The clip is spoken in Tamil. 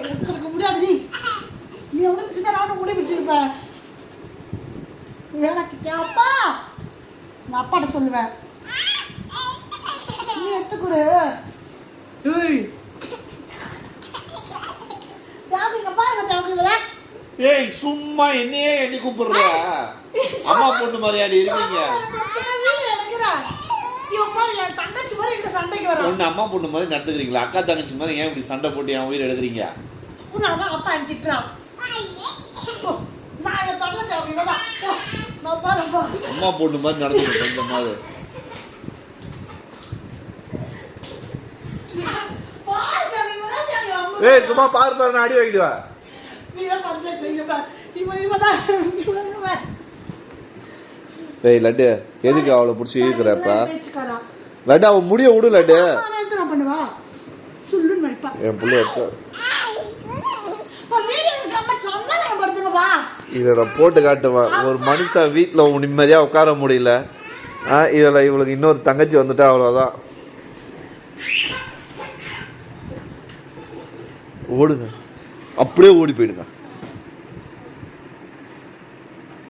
எடுத்துக்க முடியாது நீ. நீ ஒன்று பிடிச்சா நானும் முடி பிடிச்சிருப்பேன் வேலைக்கு அப்பா. நான் அப்பாட்ட சொல்லுவேன் நீ எடுத்துக்கொடு ஏய். தியாகு இங்க பாருங்க தியாகு இவள ஏய் சும்மா என்னையே எண்ணி கூப்பிடுற. அம்மா பொண்ணு மாதிரியாடி இருக்கீங்க. பாரு என் தங்கச்சி மாதிரி என்கிட்ட சண்டைக்கு வரும் ஒண்ணு அம்மா பொண்ணு மாதிரி நடந்துக்கிறீங்களா அக்கா தங்கச்சி மாதிரி ஏன் இப்படி சண்டை போட்டு என் உயிர் எடுக்கிறீங்க? உன்னாலதான் அப்பா எனக்கு திட்டுறான் நான் நான் பாருப்பா அம்மா பொண்ணு மாதிரி நடந்துக்கிறேன் தேவை அம்மா. ஏய் சும்மா பாரு பாரு நான் அடி வாங்கிடுவேன் நீதான் பஞ்சாயத்து வைங்க பாரு. இவன் இவதான் இவன் இவன். ஏய் லட்டு எதுக்கு அவளை பிடிச்சி இழுக்கிறப்ப பேச்சுக்காரா. லட்டு அவன் முடிய விடு லட்டு. என் பிள்ளை வச்சா இதை நான் போட்டு காட்டுவேன். ஒரு மனுஷன் வீட்டில் நிம்மதியாக உட்கார முடியல. இதில் இவளுக்கு இன்னொரு தங்கச்சி வந்துட்டா அவ்வளோதான் ஓடுங்க. அப்படியே ஓடி போயிடுங்க.